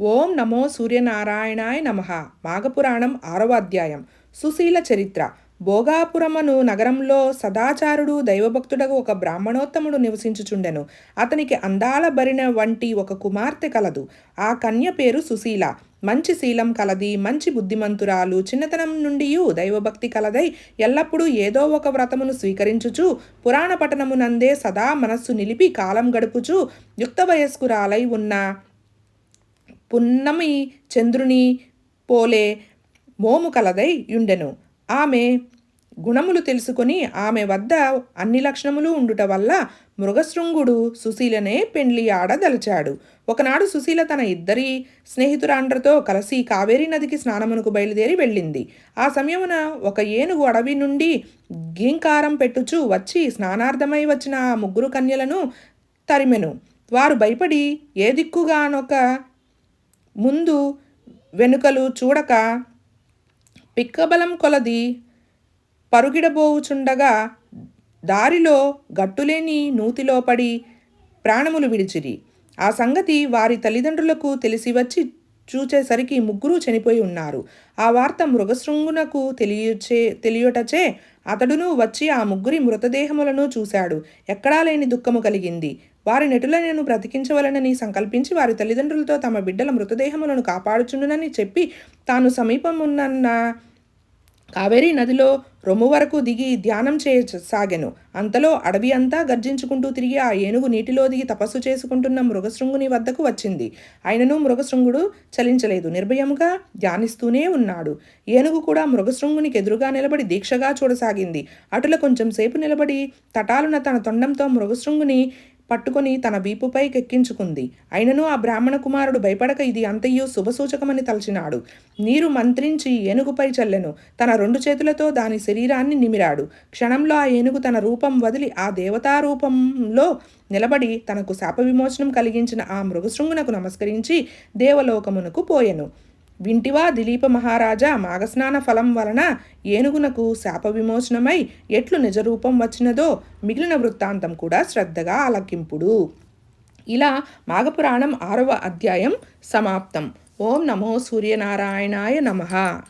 ఓం నమో సూర్యనారాయణాయ నమ. మాఘపురాణం ఆరవ అధ్యాయం. సుశీల చరిత్ర. భోగాపురమను నగరంలో సదాచారుడు దైవభక్తుడకు ఒక బ్రాహ్మణోత్తముడు నివసించుచుండెను. అతనికి అందాల బరిన వంటి ఒక కుమార్తె కలదు. ఆ కన్య పేరు సుశీల. మంచి శీలం కలది మంచి బుద్ధిమంతురాలు చిన్నతనం నుండి దైవభక్తి కలదై ఎల్లప్పుడూ ఏదో ఒక వ్రతమును స్వీకరించుచు పురాణ పఠనమునందే సదా మనస్సు నిలిపి కాలం గడుపుచు యుక్త వయస్కురాలై ఉన్న పున్నమి చంద్రుని పోలే మోము కలదై యుండెను. ఆమె గుణములు తెలుసుకొని ఆమె వద్ద అన్ని లక్షణములు ఉండుట వల్ల మృగశృంగుడు సుశీలనే పెండ్లి ఆడదలచాడు ఒకనాడు సుశీల తన ఇద్దరి స్నేహితురాండ్రతో కలిసి కావేరీ నదికి స్నానమునకు బయలుదేరి వెళ్ళింది. ఆ సమయమున ఒక ఏనుగు అడవి నుండి గీంకారం పెట్టుచు వచ్చి స్నానార్థమై వచ్చిన ఆ ముగ్గురు కన్యలను తరిమెను. వారు భయపడి ఏ దిక్కుగానొక ముందు వెనుకలు చూడక పిక్కబలం కొలది పరుగిడబోవుచుండగా దారిలో గట్టులేని నూతిలో పడి ప్రాణములు విడిచిరి. ఆ సంగతి వారి తల్లిదండ్రులకు తెలిసి వచ్చి చూచేసరికి ముగ్గురు చనిపోయి ఉన్నారు. ఆ వార్త మృగశృంగునకు తెలియచే తెలియటచే అతడును వచ్చి ఆ ముగ్గురి మృతదేహములను చూశాడు. ఎక్కడా లేని దుఃఖము కలిగింది. వారి నెటులను బ్రతికించవలనని సంకల్పించి వారి తల్లిదండ్రులతో తమ బిడ్డల మృతదేహములను కాపాడుచుండునని చెప్పి తాను సమీపమున్న కావేరీ నదిలో రొమ్ము వరకు దిగి ధ్యానం చేయసాగెను. అంతలో అడవి అంతా గర్జించుకుంటూ తిరిగి ఆ ఏనుగు నీటిలో దిగి తపస్సు చేసుకుంటున్న మృగశృంగుని వద్దకు వచ్చింది. ఆయనను మృగశృంగుడు చలించలేదు. నిర్భయంగా ధ్యానిస్తూనే ఉన్నాడు. ఏనుగు కూడా మృగశృంగునికి ఎదురుగా నిలబడి దీక్షగా చూడసాగింది. అటుల కొంచెం సేపు నిలబడి తటాలున తన తొండంతో మృగశృంగుని పట్టుకొని తన వీపుపై కెక్కించుకుంది. అయినను ఆ బ్రాహ్మణ కుమారుడు భయపడక ఇది అంతయు శుభసూచకమని తలచినాడు. నీరు మంత్రించి ఏనుగుపై చల్లెను. తన రెండు చేతులతో దాని శరీరాన్ని నిమిరాడు. క్షణంలో ఆ ఏనుగు తన రూపం వదిలి ఆ దేవతా రూపంలో నిలబడి తనకు శాప విమోచనం కలిగించిన ఆ మృగశృంగునకు నమస్కరించి దేవలోకమునకు పోయెను. వింటివా దిలీప మహారాజా మాఘస్నాన ఫలం వలన ఏనుగునకు శాప విమోచనమై ఎట్లు నిజరూపం వచ్చినదో మిగిలిన వృత్తాంతం కూడా శ్రద్ధగా ఆలకింపుడు. ఇలా మాఘపురాణం ఆరవ అధ్యాయం సమాప్తం. ఓం నమో సూర్యనారాయణాయ నమః.